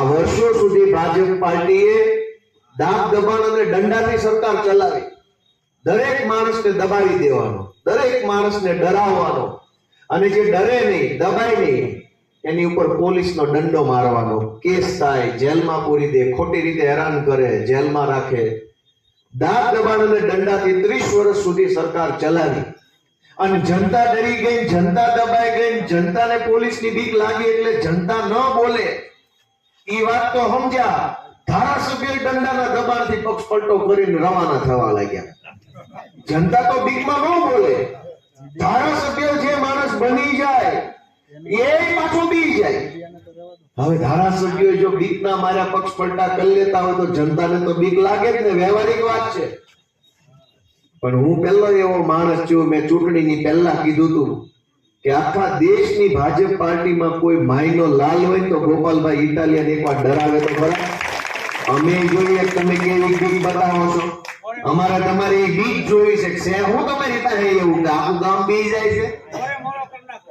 આ વર્ષો સુધી ભાજપ પાર્ટીએ દાબ દબાણ અને દંડાની સરકાર ચલાવી. દરેક માણસને દબાવી દેવાનો, દરેક માણસને ડરાવવાનો. અને જે ડરે નહીં, દબાય નહીં, એની ઉપર પોલીસનો દંડો મારવાનો. કેસ થાય, જેલમાં પૂરી દે, ખોટી રીતે હેરાન કરે, જેલમાં રાખે. દાબ દબાણ અને દંડાથી ત્રીસ વર્ષ સુધી સરકાર ચલાવી. અને જનતા ડરી ગઈ, જનતા દબાઈ ગઈ, જનતાને પોલીસની બીક લાગી એટલે જનતા ન બોલે. ઈ વાત તો સમજ્યા. ધારાસભ્ય દંડાના દબાણથી પક્ષ પલટો કરીને રવાના થવા લાગ્યા. જનતા તો બીકમાં ન બોલે. ધારાસભ્ય જે માણસ બની જાય, એ પાછો બી જાય. હવે ધારાસભ્યો જો બીકના માર્યા પક્ષ પલટા કરી લેતા હોય તો જનતાને તો બીક લાગે જ ને, વ્યવહારિક વાત છે. પણ હું પહેલો એવો માણસ છું, મેં ચૂંટણીની પહેલા કીધું હતું કે આખા દેશની ભાજપ પાર્ટીમાં કોઈ માયનો લાલ હોય તો ગોપાલભાઈ ઇટાલિયન એકવાર ડરાવે તો ખરા. અમે જોઈએ તમે કેવી ગીત બતાવો છો. અમારા તમારે એ ગીત જોઈ છે. હું તમારી પાસે એવું કે આખું ગામ બી જાય છે?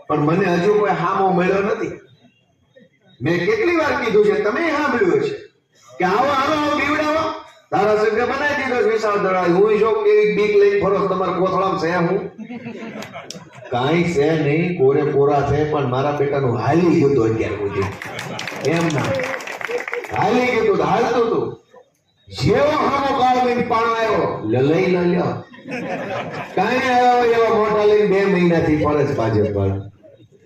પણ મને હજુ કોઈ હામો મળ્યો નથી. મેં કેટલી વાર કીધું છે? તમે સાંભળ્યું છે કે આવો આવો આવો ધારાસભ્ય બનાવી દીધો વિશાળ દળાઈ હું જો કેવી બીક લઈને ફરો તમારા કોથળામાં છે હું. કાંઈ છે નહીં, કોરે કોરા છે, પણ મારા બેટાનું હાલી ગયું હતું અત્યાર સુધી. એમ ના. હાલી ગયું હતું, હાલતું હતું. જેવો હામો કાળ લઈને પાણો આવ્યો લઈ ન લ્યો કાંઈ આવ્યો એવા મોટા લઈને બે મહિનાથી ફરજ ભાજપ પર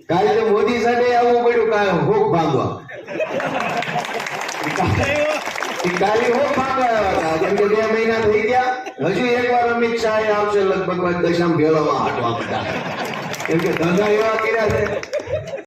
કાલે મોદી સાહેબે આવવું પડ્યું, કાંઈ ભોગ ભાંગવા. કાલે હો કેમ કે બે મહિના થઈ ગયા, હજુ એકવાર અમિત શાહ આવશે લગભગ દશામ ભેળવવા હાટવા બધા કેમ કે ધંધા એવા કર્યા છે.